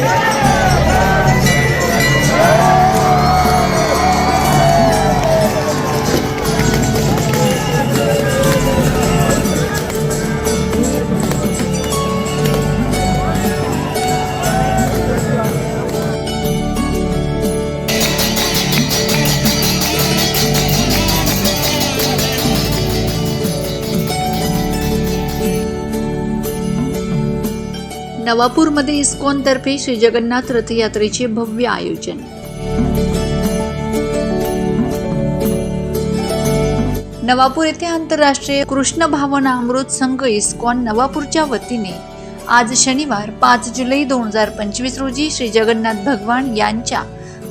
Yeah. नवापूरमध्ये इस्कॉनतर्फे Shri Jagannath रथयात्रेचे भव्य आयोजन. नवापूर येथे आंतरराष्ट्रीय कृष्ण भावना अमृत संघ इस्कॉन नवापूरच्या वतीने आज शनिवार पाच जुलै दोन हजार पंचवीस रोजी श्री जगन्नाथ भगवान यांच्या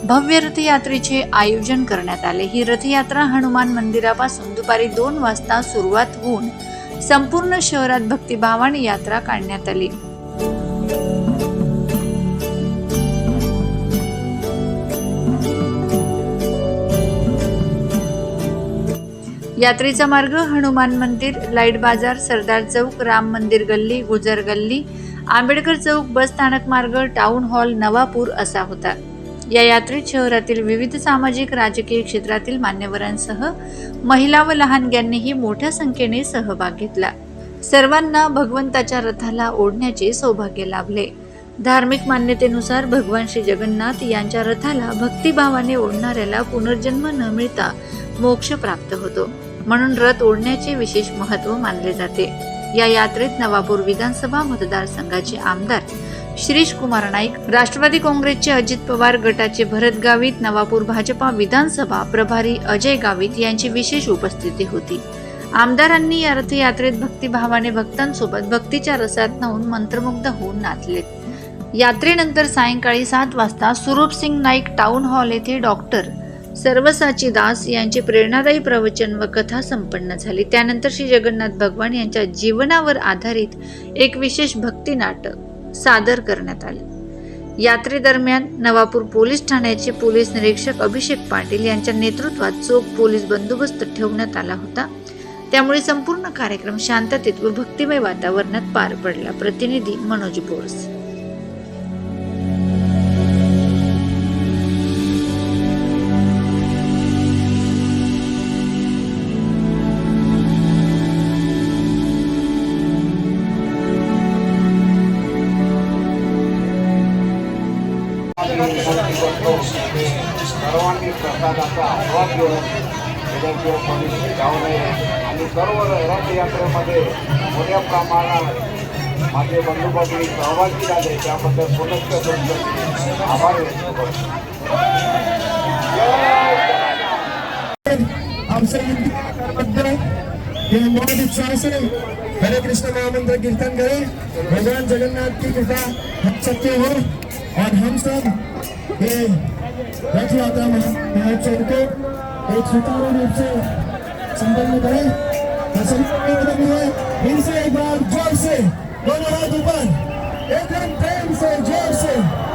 भव्य रथयात्रेचे आयोजन करण्यात आले. ही रथयात्रा हनुमान मंदिरापासून दुपारी दोन वाजता सुरुवात होऊन संपूर्ण शहरात भक्तिभावाने यात्रा काढण्यात आली. यात्रेचा मार्ग हनुमान मंदिर लाइट बाजार सरदार चौक राम मंदिर गल्ली गुजर गल्ली आंबेडकर चौक बस स्थानक मार्ग टाउन हॉल नवापूर असा होता. या यात्रेत शहरातील विविध सामाजिक राजकीय क्षेत्रातील मान्यवरांसह महिला व लहानग्यांनीही मोठ्या संख्येने सहभाग घेतला. सर्वांना भगवंताच्या रथाला ओढण्याचे सौभाग्य लाभले. धार्मिक मान्यतेनुसार भगवान श्री जगन्नाथ यांच्या रथाला भक्तिभावाने ओढणाऱ्याला पुनर्जन्म न मिळता मोक्ष प्राप्त होतो. म्हणून रथ ओढण्याचे विशेष महत्त्व मानले जाते. या यात्रेत नवापूर विधानसभा मतदारसंघाचे आमदार शिरीष कुमार नाईक राष्ट्रवादी काँग्रेसचे अजित पवार गटाचे भरत गावित नवापूर भाजपा विधानसभा प्रभारी अजय गावित यांची विशेष उपस्थिती होती. आमदारांनी या रथयात्रेत भक्तिभावाने भक्तांसोबत भक्तीच्या रसात न्हावून मंत्रमुग्ध होऊन नाचले. यात्रेनंतर सायंकाळी सात वाजता सुरूप सिंग नाईक टाउन हॉल येथे डॉक्टर सर्वसाची दास यांचे प्रेरणादायी प्रवचन व कथा संपन्न झाली. त्यानंतर श्री जगन्नाथ भगवान यांच्या जीवनावर आधारित एक विशेष भक्ती नाटक सादर करण्यात आले. यात्रेदरम्यान नवापूर पोलीस ठाण्याचे पोलीस निरीक्षक अभिषेक पाटील यांच्या नेतृत्वात चोख पोलीस बंदोबस्त ठेवण्यात आला होता. त्यामुळे संपूर्ण कार्यक्रम शांततेत व भक्तिमय वातावरणात पार पडला. प्रतिनिधी मनोज बोरस. सर्वांनी प्रसादाचा आस्वाद घेऊन त्याच्याशिवाय सहभागी आभार व्यक्त हरे कृष्ण महामंत्र कीर्तन करें भगवान जगन्नाथ की कृपा हम सबके हो और हम सब ये रथ यात्रा महोत्सव को एक सुचारू रूप से संपन्न करें तो सभी को निवेदन है एक बार जोर से दोनों हाथ ऊपर एकदम प्रेम से जोर से